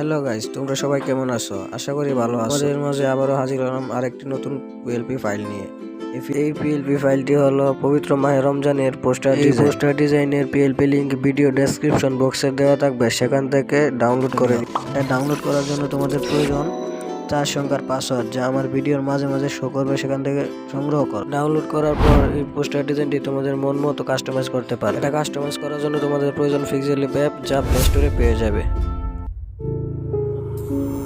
Guys তোমরা সবাই কেমন আছো? আশা করি ভালো আছো। আমাদের মাঝে আবারও হাজির হলাম আরেকটি নতুন পিএলপি ফাইল নিয়ে। এই- পিএলপি ফাইলটি হলো পবিত্র মাহে রমজানের পোস্টার এই পোস্টার ডিজাইনের পিএলপি লিংক ভিডিও ডেসক্রিপশন বক্সে দেওয়া থাকবে সেখান থেকে ডাউনলোড করে ডাউনলোড করার জন্য তোমাদের প্রয়োজন চার সংখ্যার পাসওয়ার্ড যা আমার ভিডিওর মাঝে মাঝে শো করবে সেখান থেকে সংগ্রহ কর। ডাউনলোড করার পর এই পোস্টার ডিজাইনটি তোমাদের মন মতো কাস্টমাইজ করতে পারে। এটা কাস্টমাইজ করার জন্য তোমাদের প্রয়োজন ফিক্সেলি অ্যাপ যা প্লে স্টোরে পেয়ে যাবে। Thank you.